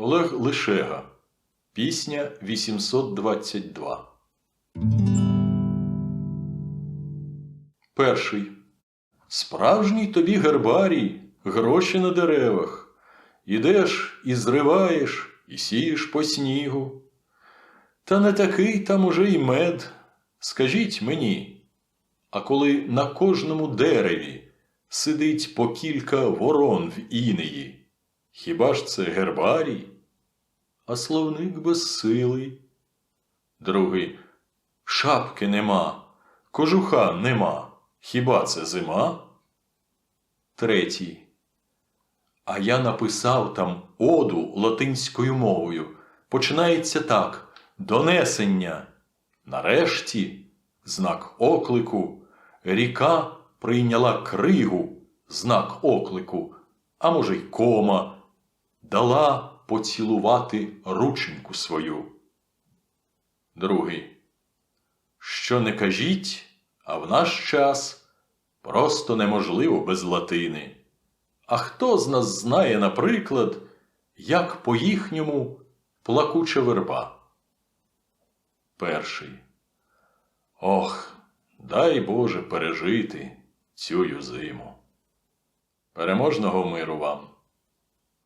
Олег Лишега. Пісня 822. Перший. Справжній тобі гербарій, гроші на деревах. Ідеш і зриваєш, і сієш по снігу. Та не такий там уже й мед. Скажіть мені, а коли на кожному дереві сидить по кілька ворон в інеї, хіба ж це гербарій? А словник безсилий. Другий. Шапки нема, кожуха нема. Хіба це зима? Третій. А я написав там оду латинською мовою. Починається так: донесення. Нарешті, знак оклику, ріка прийняла кригу, знак оклику, а може й кома, дала поцілувати рученьку свою. Другий. Що не кажіть, а в наш час просто неможливо без латини. А хто з нас знає, наприклад, як по-їхньому плакуча верба? Перший. Ох, дай Боже пережити цю зиму. Переможного миру вам!